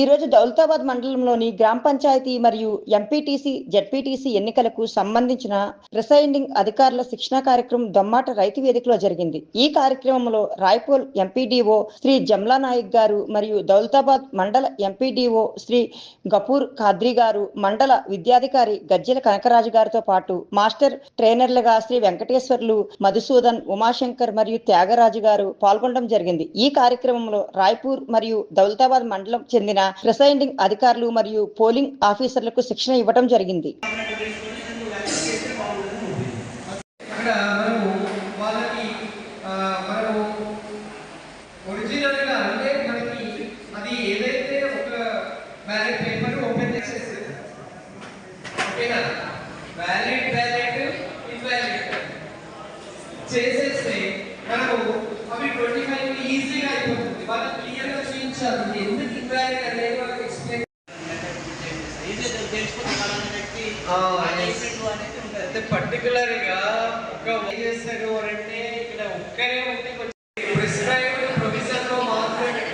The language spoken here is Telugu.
ఈరోజు దౌలతాబాద్ మండలంలోని గ్రామ పంచాయతీ మరియు ఎంపీటీసీ జడ్పీటీసీ ఎన్నికలకు సంబంధించిన ప్రిసైడింగ్ అధికారుల శిక్షణ కార్యక్రమం దొమ్మాట రైతు వేదికలో జరిగింది. ఈ కార్యక్రమంలో రాయపూల్ ఎంపీడీఓ శ్రీ జమ్లా నాయక్ గారు మరియు దౌలతాబాద్ మండల ఎంపీడీఓ శ్రీ గపూర్ ఖాద్రి గారు మండల విద్యాధికారి గజ్జెల కనకరాజు గారితో పాటు మాస్టర్ ట్రైనర్లుగా శ్రీ వెంకటేశ్వర్లు మధుసూదన్ ఉమాశంకర్ మరియు త్యాగరాజు గారు పాల్గొనడం జరిగింది. ఈ కార్యక్రమంలో రాయ్పూర్ మరియు దౌలతాబాద్ మండలం చెందిన ప్రిసైడింగ్ అధికారులు మరియు పోలింగ్ ఆఫీసర్లకు శిక్షణ ఇవ్వడం జరిగింది. వ్యాలిడ్ బ్యాలెట్ ఇన్వాలిడ్ చేసేస్తే మనకు అవి ట్వంటీ ఫైవ్ ఈజీగా అయిపోతుంది. వాళ్ళకి క్లియర్గా చూపించాలి. ఎందుకు పర్టికులర్గా ఒక చేస్తాడు అంటే